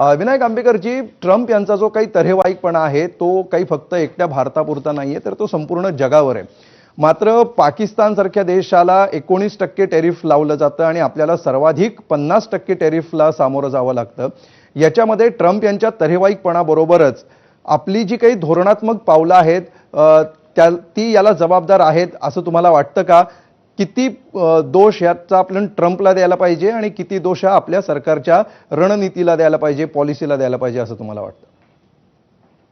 Vinayak आंबेकरजी Trump यांचा जो काही तरेवाईकपणा आहे तो काही फक्त एकट्या भारतापुरता नाही आहे तर तो संपूर्ण जगावर आहे. मात्र पाकिस्तानसारख्या देशाला एकोणीस टक्के टेरिफ लावलं जातं आणि आपल्याला सर्वाधिक पन्नास टक्के टेरिफला सामोरं जावं लागतं. याच्यामध्ये ट्रम्प यांच्या तरेवाईकपणाबरोबरच आपली जी काही धोरणात्मक पावलं आहेत त्या ती याला जबाबदार आहेत असं तुम्हाला वाटतं का? किती दोष याचा आपण ट्रम्पला द्यायला पाहिजे आणि किती दोष हा आपल्या सरकारच्या रणनीतीला द्यायला पाहिजे पॉलिसीला द्यायला पाहिजे असं तुम्हाला वाटतं?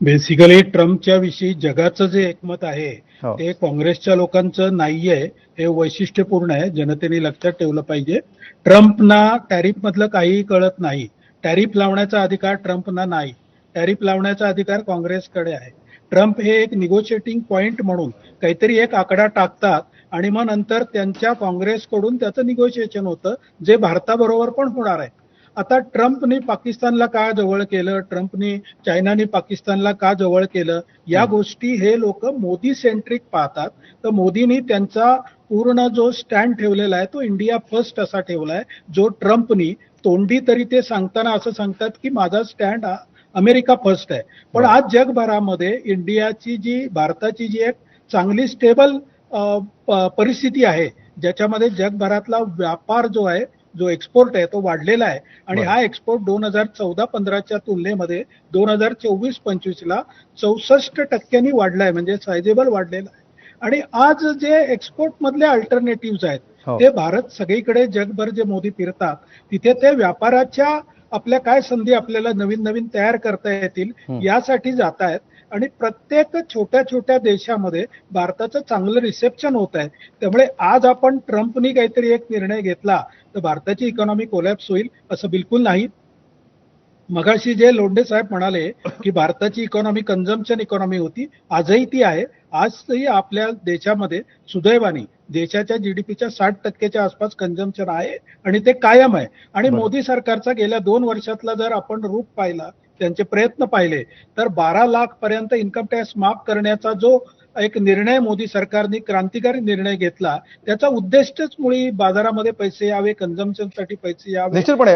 बेसिकली ट्रम्पच्या विषयी जगाचं जे एकमत आहे हो. ते काँग्रेसच्या लोकांचं नाहीये हे वैशिष्ट्यपूर्ण आहे जनतेने लक्षात ठेवलं पाहिजे. ट्रम्पना टॅरिफ मधलं काहीही कळत नाही. टॅरिफ लावण्याचा अधिकार ट्रम्पना नाही. टॅरिफ लावण्याचा अधिकार काँग्रेसकडे आहे. ट्रम्प हे एक निगोशिएटिंग पॉइंट म्हणून काहीतरी एक आकडा टाकतात आणि मग नंतर त्यांच्या काँग्रेसकडून त्याचं निगोशिएशन होतं जे भारताबरोबर पण होणार आहे. आता ट्रम्पने पाकिस्तानला का जवळ केलं? ट्रम्पने चायनाने पाकिस्तानला का जवळ केलं? या गोष्टी हे लोक मोदी सेंट्रिक पाहतात. तर मोदींनी त्यांचा पूर्ण जो स्टँड ठेवलेला आहे तो इंडिया फर्स्ट असा ठेवला आहे जो ट्रम्पनी तोंडी तरी ते सांगताना असं सांगतात की माझा स्टँड अमेरिका फर्स्ट आहे. पण आज जगभरामध्ये इंडियाची जी भारताची जी एक चांगली स्टेबल परिस्थिती आहे ज्याच्यामध्ये जगभरातला व्यापार जो आहे जो एक्सपोर्ट आहे तो वाढलेला आहे आणि. हा एक्सपोर्ट दोन हजार चौदा पंधराच्या तुलनेमध्ये दोन हजार चोवीस पंचवीसला चौसष्ट टक्क्यांनी वाढलाय म्हणजे सायझेबल वाढलेला आहे आणि आज जे एक्सपोर्ट मधले अल्टरनेटिव्ह आहेत हो. ते भारत सगळीकडे जगभर जे मोदी फिरतात तिथे ते व्यापाराच्या आपल्या काय संधी आपल्याला नवीन नवीन तयार करता येतील. यासाठी जात आहेत. आणि प्रत्येक छोट्या छोट्या देशामध्ये भारताचं चांगलं रिसेप्शन होत आहे. त्यामुळे आज आपण ट्रम्पनी काहीतरी एक निर्णय घेतला तर भारताची इकॉनॉमी कोलॅप्स होईल असं बिलकुल नाही. मगाशी जे लोंढे साहेब म्हणाले की भारताची इकॉनॉमी कन्झम्पशन इकॉनॉमी होती आजही ती आहे. आजही आपल्या देशामध्ये सुदैवाने देशाच्या जीडीपीच्या साठ टक्क्याच्या आसपास कन्झम्पशन आहे आणि ते कायम आहे आणि. मोदी सरकारचा गेल्या दोन वर्षातला जर आपण रूप पाहिला त्यांचे प्रयत्न पाहिले तर बारा लाख पर्यंत इन्कम टॅक्स माफ करण्याचा जो एक निर्णय मोदी सरकारने क्रांतिकारी निर्णय घेतला त्याचा उद्देशच मुळी बाजारामध्ये पैसे यावे कन्झम्पशनसाठी पैसे यावे निश्चितपणे.